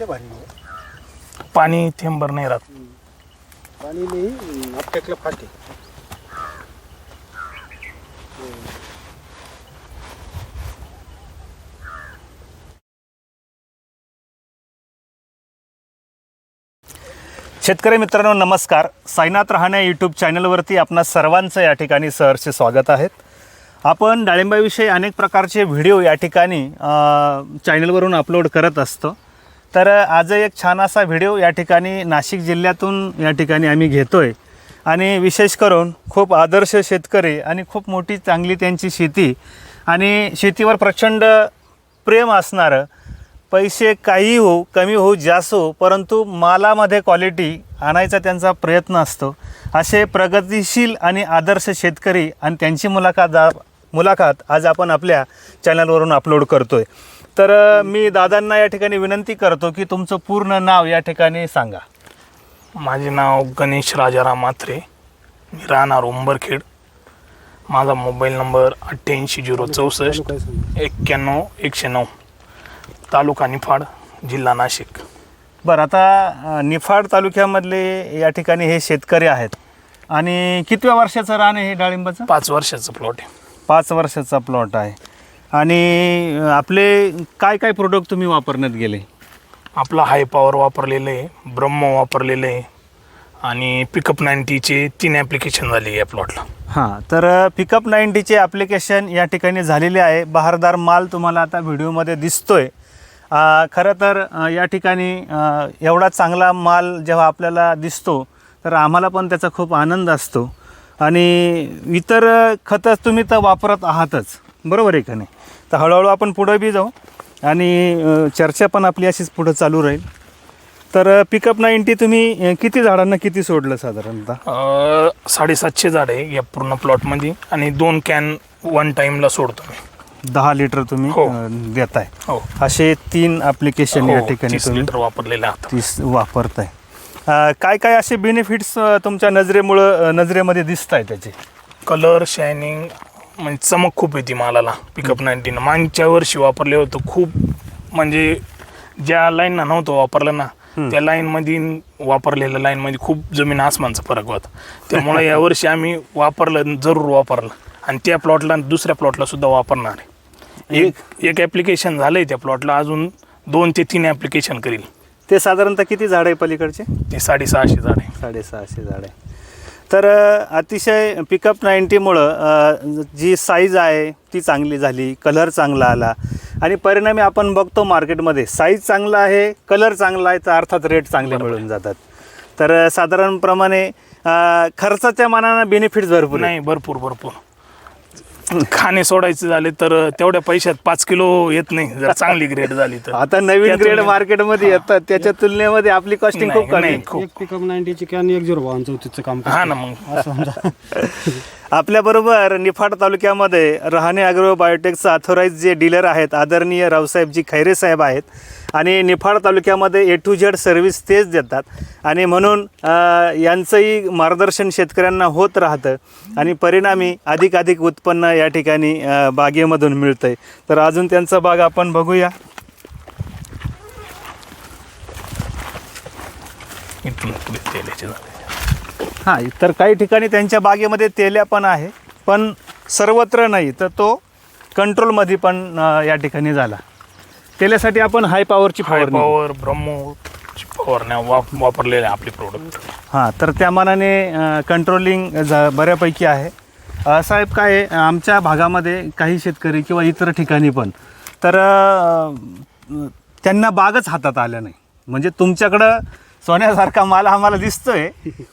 लय भारी आहे. पाणी थेंबर नाही राहत. पाणी नाही फाटे शेतकरी मित्रांनो नमस्कार. साईनाथ रहाणे यूट्यूब चॅनलवरती आपणा सर्वांचं या ठिकाणी सहर्ष स्वागत आहेत आपण डाळिंबाविषयी अनेक प्रकारचे व्हिडिओ या ठिकाणी अ, चॅनलवरून अपलोड करत असतो. तर आज एक छान असा व्हिडिओ या ठिकाणी नाशिक जिल्ह्यातून या ठिकाणी आम्ही घेतो आहे आणि विशेष करून खूप आदर्श शेतकरी आणि खूप मोठी चांगली त्यांची शेती आणि शेतीवर प्रचंड प्रेम असणारं. पैसे काही हो कमी हो जास्त हो परंतु मालामध्ये क्वालिटी आणायचा त्यांचा प्रयत्न असतो. असे प्रगतिशील आणि आदर्श शेतकरी आणि त्यांची मुलाखत आ- मुलाखत आज आपण आपल्या चॅनलवरून अपलोड करतो आहे तर मी दादांना या ठिकाणी विनंती करतो की तुमचं पूर्ण नाव या ठिकाणी सांगा. माझे नाव गणेश राजाराम मात्रे मी राहणार उंबरखेड. माझा मोबाईल नंबर अठ्ठ्याऐंशी झिरो चौसष्ट एक्क्याण्णव एकशे नऊ तालुका निफाड जिल्हा नाशिक. बरं आता निफाड तालुक्यामधले या ठिकाणी हे शेतकरी आहेत. आणि कितव्या वर्षाचं रान आहे हे डाळिंबाचं? पाच वर्षाचं प्लॉट आहे. पाच वर्षाचा प्लॉट आहे. आणि आपले काय काय प्रोडक्ट तुम्ही वापरण्यात गेले? आपलं हाय पॉवर वापरलेलं आहे ब्रह्म वापरलेलं आहे आणि पिकअप नाईन्टीचे तीन ॲप्लिकेशन झाले या प्लॉटला हां तर पिकअप नाईन्टीचे ॲप्लिकेशन या ठिकाणी झालेले आहे. बहारदार माल तुम्हाला आता व्हिडिओमध्ये दिसतोय. खरं तर या ठिकाणी एवढा चांगला माल जेव्हा आपल्याला दिसतो तर आम्हाला पण त्याचा खूप आनंद असतो. आणि इतर खतं तुम्ही तर वापरत आहातच. बरोबर आहे का नाही? तर हळूहळू आपण पुढं बी जाऊ आणि चर्चा पण आपली अशीच पुढं चालू राहील. तर पिकअप नाईन्टी तुम्ही किती झाडांना किती सोडलं साधारणतः? साडेसातशे झाड आहे या पूर्ण प्लॉटमध्ये आणि दोन कॅन वन टाईमला सोडतो मी. दहा लिटर तुम्ही हो. देताय. हो. असे तीन ॲप्लिकेशन या हो, ठिकाणी 30 तुम्ही वापरलेले आहेत. तीस वापरताय. काय काय असे बेनिफिट्स तुमच्या नजरेमुळं नजरेमध्ये दिसत आहे त्याचे? कलर शायनिंग म्हणजे चमक खूप येते मालाला पिकअप नाईन्टीन मागच्या वर्षी वापरले होतं खूप म्हणजे ज्या लाईनना नव्हतं वापरलं ना त्या लाईनमध्ये वापरलेल्या लाईनमध्ये खूप जमीन आसमानचा फरक होता. त्यामुळे यावर्षी आम्ही वापरलं जरूर वापरलं. आणि त्या प्लॉटला दुसऱ्या प्लॉटला सुद्धा वापरणार आहे. एक एक ॲप्लिकेशन झालं आहे त्या प्लॉटला अजून दोन ते तीन ॲप्लिकेशन करील. ते साधारणतः किती झाड आहे पलीकडचे? ते साडेसहाशे झाड आहे. साडेसहाशे झाड आहे. तर अतिशय पिकअप नाईन्टीमुळं जी साईज आहे ती चांगली झाली कलर चांगला आला. आणि परिणामी आपण बघतो मार्केटमध्ये साईज चांगला आहे कलर चांगला आहे तर अर्थात रेट चांगले मिळून जातात. तर साधारणप्रमाणे खर्चाच्या मानानं बेनिफिट्स भरपूर नाही भरपूर भरपूर. खाणे सोडायचे झाले तर तेवढ्या पैशात पाच किलो येत नाही जर चांगली ग्रेड झाली तर. आता नवीन ग्रेड मार्केटमध्ये येतात त्याच्या तुलनेमध्ये आपली कॉस्टिंग खूप कमी नाही, आहे. खूप. एक पिकअप नाईन्टीची कॅन एक झिरो बावन चौतीसचं काम हा ना मग. असं समजा. आपल्याबरोबर निफाड तालुक्यामध्ये रहाणे अॅग्रो बायोटेकचा अथोराईज जे डीलर आहेत आदरणीय रावसाहेबजी खैरे साहेब आहेत आणि निफाड तालुक्यामध्ये ए टू झेड सर्व्हिस तेच देतात. आणि म्हणून यांचंही मार्गदर्शन शेतकऱ्यांना होत राहतं आणि परिणामी अधिकाधिक उत्पन्न या ठिकाणी बागेमधून मिळतं आहे तर अजून त्यांचा बाग आपण बघूया. इथून हां तर काही ठिकाणी त्यांच्या बागेमध्ये तेल्या पण आहे पण सर्वत्र नाही तर तो कंट्रोलमध्ये पण या ठिकाणी झाला. तेल्यासाठी आपण हाय पॉवरची हाय फवारणी पॉवर ब्रह्मो फवारण्या वाप वापरलेले आपले प्रोडक्ट हां तर त्या मानाने कंट्रोलिंग झा बऱ्यापैकी आहे. अ, साहेब काय आहे, आमच्या भागामध्ये काही शेतकरी किंवा इतर ठिकाणी पण तर अ, त्यांना बागच हातात आल्या नाही. म्हणजे तुमच्याकडं सोन्यासारखा माल आम्हाला दिसतोय.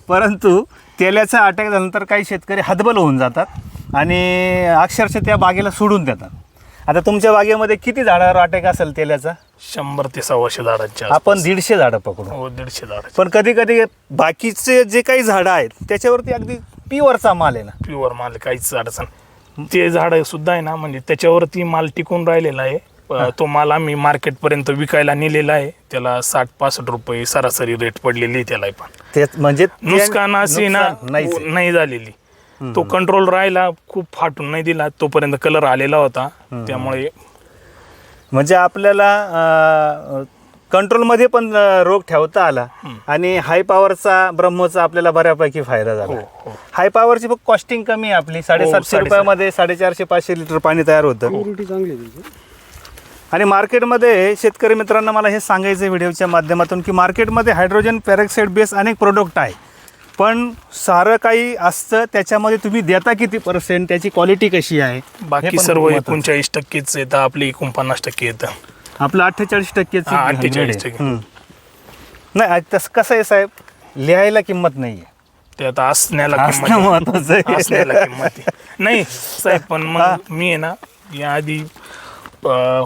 परंतु तेल्याचा अटॅक झाल्यानंतर काही शेतकरी हतबल होऊन जातात आणि अक्षरशः त्या बागेला सोडून देतात. आता तुमच्या बागेमध्ये किती झाडावर अटॅक असेल तेल्याचा शंभर ते सव्वाशे झाडांच्या आपण दीडशे झाडं पकडू. हो दीडशे झाडाचे पण कधी कधी बाकीचे जे काही झाडं आहेत त्याच्यावरती अगदी प्युअरचा माल आहे ना. प्युअर माल काहीच अडचण. ते झाड सुद्धा आहे ना म्हणजे त्याच्यावरती माल टिकून राहिलेला आहे. अ, तो माल आम्ही मार्केटपर्यंत विकायला नेलेला आहे. त्याला साठ पासष्ट रुपये सरासरी रेट पडलेली आहे त्याला पण. ते म्हणजे ते- नुकसान अशी ना नुकसान नाहीच आहे. नाही झालेली. तो कंट्रोल राहिला खूप फाटून नाही दिला तोपर्यंत कलर आलेला होता. त्यामुळे म्हणजे आपल्याला कंट्रोलमध्ये पण अं, रोग ठेवता आला. आणि हाय पॉवरचा ब्रह्मोचा आपल्याला बऱ्यापैकी फायदा झाला. हो, हो. हाय पॉवरची फक्त कॉस्टिंग कमी आहे आपली. साडेसातशे साडेसात. रुपयामध्ये साडेचारशे पाचशे लिटर पाणी तयार होतं. क्वालिटी चांगली आहे त्याची आणि मार्केटमध्ये शेतकरी मित्रांना मला हे सांगायचं आहे व्हिडिओच्या माध्यमातून की मार्केटमध्ये हायड्रोजन पॅरेक्साईड बेस अनेक प्रोडक्ट आहे पण सारं काही असतं त्याच्यामध्ये तुम्ही देता किती पर्सेंट त्याची क्वालिटी कशी आहे बाकी सर्व. एकोणचाळीस टक्केच येतं आपले एकोणपन्नास टक्के येतं आपलं अठ्ठेचाळीस टक्के हा, 48%. नाही तसं कसं आहे साहेब लिहायला किंमत नाही आहे ते आता असण्याला. महत्वाचं. नाही साहेब पण मग मी आहे ना याआधी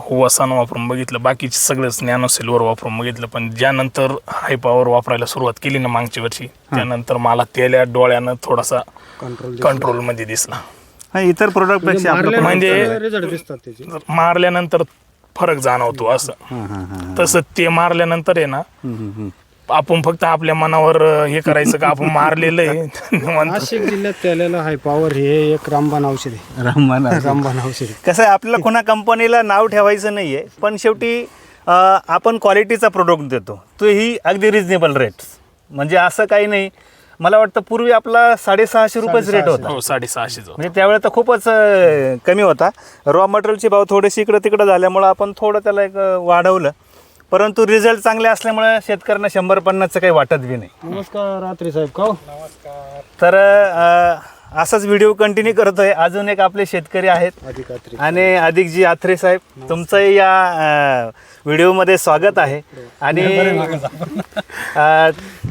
हुवासान वापरून बघितलं. बाकीचे सगळंच नॅनो सिल्वर वापरून बघितलं. पण ज्यानंतर हाय पॉवर वापरायला सुरुवात केली ना मागच्या वर्षी त्यानंतर मला तेल्या डोळ्यानं थोडासा कंट्रोल कंट्रोलमध्ये दिसला. हा, इतर प्रोडक्टपेक्षा आपलं म्हणजे- रिझल्ट दिसतात त्याचे. मारल्यानंतर फरक जाणवतो असं. हां, हां, हां. तसं ते मारल्यानंतर आहे ना हम्म, हम्म, हम्म. आपण फक्त आपल्या मनावर अं, हे करायचं का? आपण मारलेलं आहे. नाशिक जिल्ह्यात त्याला हाय पॉवर हे एक रामबाण औषध आहे. रामबाण आहे. रामबाण औषध आहे. कसं आहे आपल्याला कोणा कंपनीला नाव ठेवायचं नाही आहे पण शेवटी अं, आपण क्वालिटीचा प्रोडक्ट देतो. तो ही अगदी रिजनेबल रेट म्हणजे असं काही नाही. मला वाटतं पूर्वी आपला साडेसहाशे रुपयेच रेट होता. हो साडेसहाशे म्हणजे त्यावेळेला तर खूपच अं, कमी होता. रॉ मटेरियलचे भाव थोडेसे इकडं तिकडं झाल्यामुळं आपण थोडं त्याला एक अं, वाढवलं. परंतु रिझल्ट चांगले असल्यामुळे शेतकऱ्यांना शंभर पन्नासचं काही वाटत बी नाही. नमस्कार रात्री साहेब का तर अं, असाच व्हिडिओ कंटिन्यू करतोय. अजून एक आपले शेतकरी आहेत. अधिक रात्री आणि अधिकजी आथरे साहेब तुमचं या अ, व्हिडिओमध्ये स्वागत आहे. आणि अ,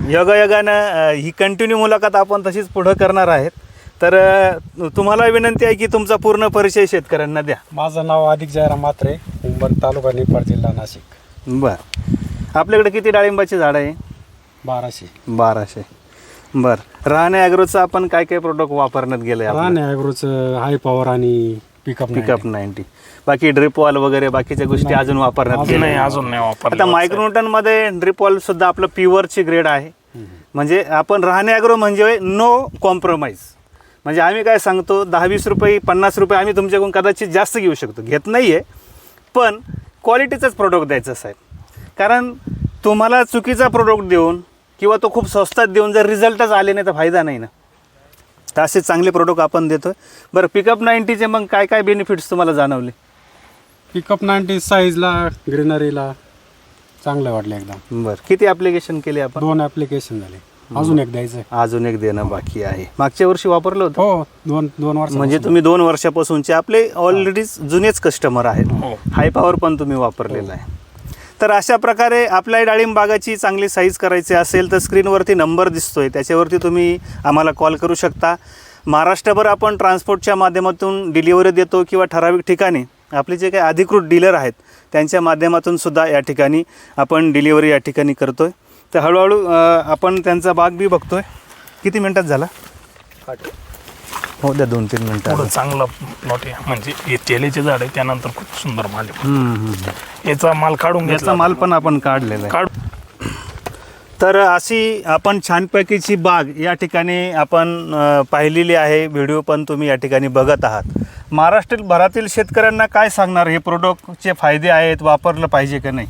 योगायोगानं अ, ही कंटिन्यू मुलाखत आपण तशीच पुढं करणार आहेत. तर अ, तुम्हाला विनंती आहे की तुमचा पूर्ण परिचय शेतकऱ्यांना द्या. माझं नाव अधिक जयराम मात्रे उंबर तालुका निफाड जिल्हा नाशिक. बर. आपल्याकडे किती डाळिंबाची झाडं आहे? बाराशे. बाराशे. बर. राहणे ॲग्रोचं आपण काय काय प्रोडक्ट वापरण्यात गेले राणे ॲग्रोचं हाय पॉवर आणि पिकअप पिकअप नाईन्टी बाकी ड्रिप वॉल वगैरे बाकीच्या गोष्टी अजून वापरण्यात गेल्या. नाही अजून नाही आता वापरलं मायक्रोन्यूटनमध्ये ड्रिप वॉल सुद्धा आपलं प्युअरची ग्रेड आहे. म्हणजे आपण राहणे अग्रो म्हणजे नो कॉम्प्रोमाइज म्हणजे आम्ही काय सांगतो दहा वीस रुपये पन्नास रुपये आम्ही तुमच्याकडून कदाचित जास्त घेऊ शकतो. घेत नाही आहे पण क्वालिटीचाच प्रोडक्ट द्यायचं साहेब. कारण तुम्हाला चुकीचा प्रोडक्ट देऊन किंवा तो खूप स्वस्तात देऊन जर रिझल्टच आले नाही तर फायदा नाही ना. तर असे चांगले प्रोडक्ट आपण देतो बरं पिकअप नाईन्टीचे मग काय काय बेनिफिट्स तुम्हाला जाणवले? पिकअप नाईन्टी साईजला ग्रीनरीला चांगलं वाटलं एकदम. बरं किती ॲप्लिकेशन केले आपण? दोन ॲप्लिकेशन झाले. अजून एक द्यायचं अजून एक देणं बाकी आहे. मागच्या वर्षी वापरलं होतं? हो दोन दोन वर्ष म्हणजे तुम्ही दोन वर्षापासूनचे आपले ऑलरेडी जुनेच कस्टमर आहेत. हो. हाय पॉवर पण तुम्ही वापरलेला आहे. तर अशा प्रकारे आपल्या डाळिंब बागाची चांगली साईज करायची असेल तर स्क्रीनवरती नंबर दिसतोय. त्याच्यावरती तुम्ही आम्हाला कॉल करू शकता. महाराष्ट्रभर आपण ट्रान्सपोर्टच्या माध्यमातून डिलिव्हरी देतो किंवा ठराविक ठिकाणी आपले जे काही अधिकृत डीलर आहेत त्यांच्या माध्यमातून सुद्धा या ठिकाणी आपण डिलिव्हरी या ठिकाणी करतोय. तर हळूहळू आपण त्यांचा बाग बी बघतोय. किती मिनिटात झाला? हो द्या दोन तीन मिनिटात पुढं चांगला प्लॉट आहे. म्हणजे हे तेलेचे झाड आहे त्यानंतर खूप सुंदर माल आहे. याचा माल काढून याचा घेतला माल पण आपण काढलेला आहे. काढ तर अशी आपण छानपैकीची बाग या ठिकाणी आपण पाहिलेली आहे. व्हिडिओ पण तुम्ही या ठिकाणी बघत आहात. महाराष्ट्र भरातील शेतकऱ्यांना काय सांगणार? हे प्रोडक्टचे फायदे आहेत वापरलं पाहिजे का नाही?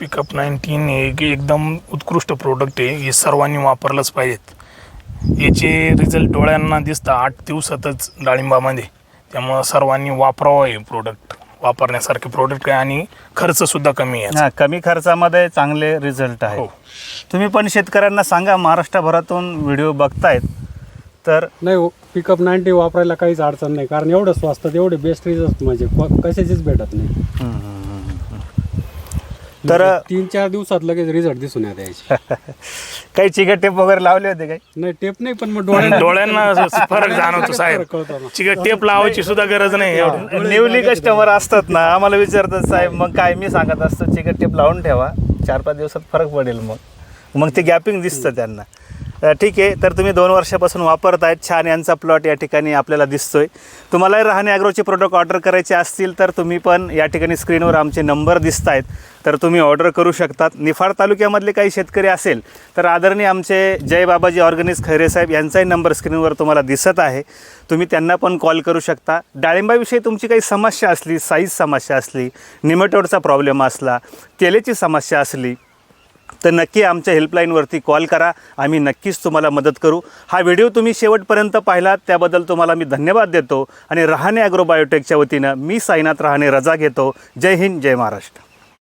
पिकअप नाईन्टीन हे एक एकदम उत्कृष्ट प्रोडक्ट आहे. हे सर्वांनी वापरलंच पाहिजेत. याचे रिझल्ट डोळ्यांना दिसतं आठ दिवसातच डाळिंबामध्ये. त्यामुळं सर्वांनी वापरावं हे प्रोडक्ट वापरण्यासारखे प्रोडक्ट आहे आणि खर्चसुद्धा कमी आहे. हां कमी खर्चामध्ये चांगले रिझल्ट हो. आहे तुम्ही पण शेतकऱ्यांना सांगा महाराष्ट्रभरातून व्हिडिओ बघतायत तर नाही पिकअप नाईन्टी वापरायला काहीच अडचण नाही कारण एवढं स्वस्तात एवढे बेस्ट रिझल्ट म्हणजे क- कशाचीच भेटत नाही. तर तीन चार दिवसात लगेच रिझल्ट दिसून येत यायचे काही चिकट टेप वगैरे लावले होते काही? नाही टेप नाही पण मग डोळ्यांना डोळ्यांना फरक जाणवतो साहेब. फरक कळतो. ना. चिकट टेप लावायची सुद्धा गरज नाही एवढं नेवली कस्टमर असतात ना आम्हाला विचारतात साहेब मग काय मी सांगत असतो चिकट टेप लावून ठेवा. चार पाच दिवसात फरक पडेल मग. मग ते गॅपिंग दिसतं त्यांना. ठीक आहे तर तुम्ही दोन वर्षापासून वापरत आहेत छान यांचा प्लॉट या ठिकाणी आपल्याला दिसतोय. तुम्हालाही राहणे ॲग्रोचे प्रोडक्ट ऑर्डर करायचे असतील तर तुम्ही पण या ठिकाणी स्क्रीनवर आमचे नंबर दिसत आहेत तर तुम्ही ऑर्डर करू शकतात. निफाड तालुक्यामधले काही शेतकरी असेल तर आदरणीय आमचे जय बाबाजी ऑर्गॅनिक्स खैरे साहेब यांचाही नंबर स्क्रीनवर तुम्हाला दिसत आहे. तुम्ही त्यांना पण कॉल करू शकता. डाळिंबाविषयी तुमची काही समस्या असली साईज समस्या असली निमेटोडचा प्रॉब्लेम असला तेलेची समस्या असली तर नक्की आमच्या हेल्पलाईनवरती कॉल करा. आम्ही नक्कीच तुम्हाला मदत करू. हा व्हिडिओ तुम्ही शेवटपर्यंत पाहिलात त्याबद्दल तुम्हाला मी धन्यवाद देतो. आणि रहाणे ॲग्रोबायोटेकच्या वतीनं मी साईनाथ रहाणे रजा घेतो. जय हिंद जय महाराष्ट्र.